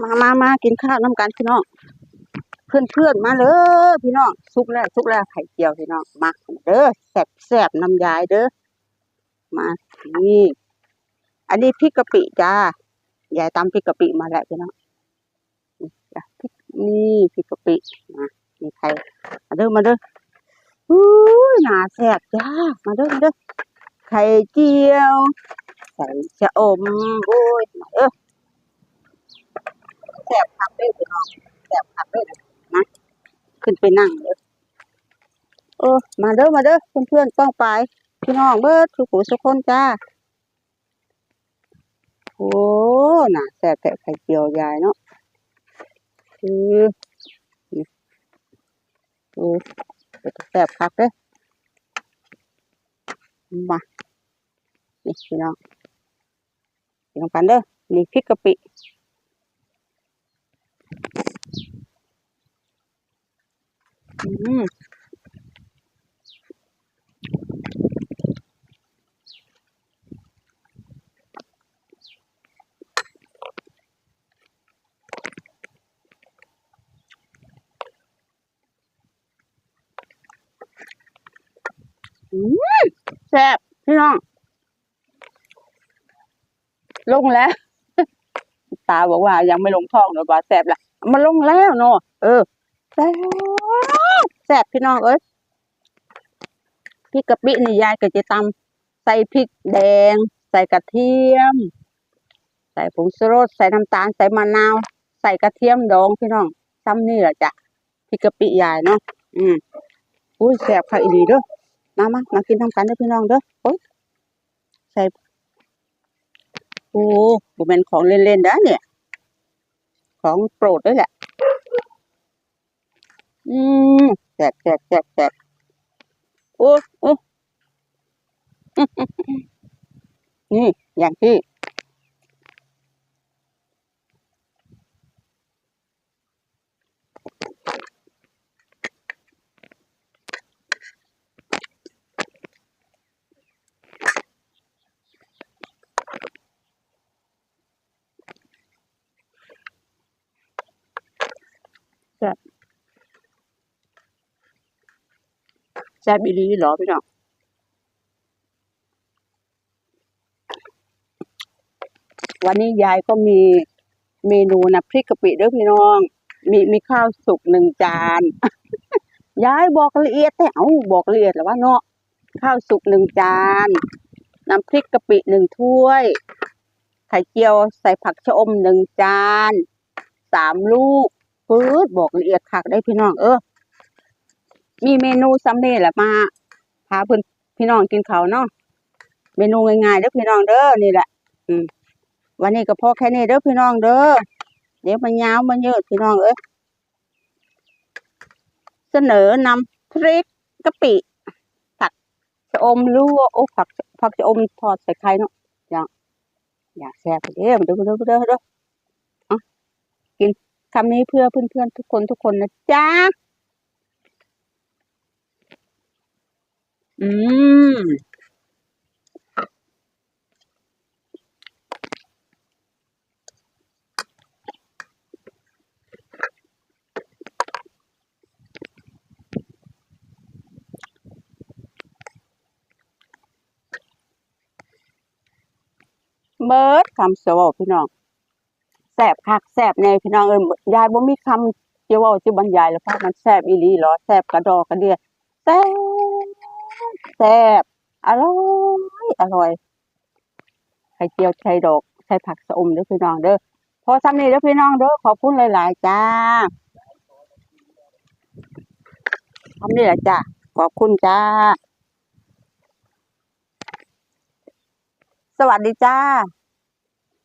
มามามากินข้าวน้ำกันพี่น้อง เพื่อนเพื่อนมาเลยพี่น้องสุกแล้วสุกแล้วไข่เจียวพี่น้อง มาเด้อแซ่บแซ่บน้ำยายเด้อ มานี่ อันนี้พริกกะปิจ้า ยายตำพริกกะปิมาแล้วพี่น้อง นี่จ้ะพริกนี่พริกกะปิมานี่ไข่มาเด้อ มาเด้ออู้ยน่าแซ่บจ้า มาเด้อ มาเด้อ ไข่เจียว ใส่ชะอมโอ้ยมาเด้อ แซ่บผักเด้อพี่น้องแซ่บผักเด้อนะขึ้นไปนั่งเลยโอ้มาเด้อมาเด้อเพื่อนๆต้องไปพี่น้องเบิดทุกผู้ทุกคนจ้าโอ้น่ะแซ่บแต่ไข่เจียวยายเนาะคือนี่โอ้เป็นแซ่บคักเด้อมานี่พี่น้องพี่น้องกันเด้อนี่พริกกะปิอืม อืม แซ่บพี่น้อง ลงแล้ว ตาบอกว่ายังไม่ลงท้องเนาะว่าแซ่บละมันลงแล้วเนาะเออแซ่บ ซ่บพี่น้องเอ้ยพริกกะปินี่ยายก็จะตำใส่พริกแดง ใส่กระเทียม ใส่ผงชูรสใส่น้ำตาลใส่มะนาว ใส่กระเทียมดองพี่น้องซ้ำนี่แหละจ้ะพริกกะปิยายเนาะอืมอุ้ยแซ่บค่ะอีหลีเด้อมามามากินทำกันเด้อพี่น้องเด้อโอ้ยใส่โอ้บ่เป็นของเล่นๆเด้อเนี่ย ของโปรดด้วยแหละ อืม แซ่บแซ่บแซ่บแซ่บโอ้โอ้นี่อย่างที่แซ่บอีลีหรอพี่น้องวันนี้ยายก็มีเมนูนะพริกกะปิเด้อพี่น้อง มีมีข้าวสุกหนึ่งจาน ยายบอกละเอียดแต่เอาบอกละเอียดแล้วว่าเนาะข้าวสุกหนึ่งจานน้ำพริกกะปิหนึ่งถ้วย ไข่เจียวใส่ผักชะอมหนึ่งจานสามลูกปื๊ดบอกละเอียดคักได้พี่น้องเออ มีเมนูซัมเน่แหละมาพาเพื่อนพี่น้องกินเขาเนาะเมนูง่ายๆเด้อพี่น้องเด้อนี่แหละ อืมวันนี้ก็พอแค่นี้เด้อพี่น้องเด้อเดี๋ยวมันยาวมันเยอะพี่น้องเอ้ยเสนอนำพริกกะปิผักชะอมลวกโอ้ผักผักชะอมทอดใส่ไข่เนาะอย่างอยากแซ่บเด้อเด้อเด้อเด้อเด้อเอกินคำนี้เพื่อเพื่อนๆทุกคนทุกคนนะจ๊ะ อืม เบิดคำเสยวพี่น้องแสบคักแสบในพี่น้องเอ้ยยายบ่มีคำจะเว่าจะบรรยายแล้วเพราะมันแสบอีหลีหรอแสบกระดอกกระเดียแสบ แซ่บอร่อยอร่อยไข่เจียวไข่ดอกไข่ผักสะอมเด้อพี่น้องเด้อพอซ้ำนี้เด้อพี่น้องเด้อขอบคุณหลายๆจ้าทำนี่แหละจ้าขอบคุณจ้า สวัสดีจ้า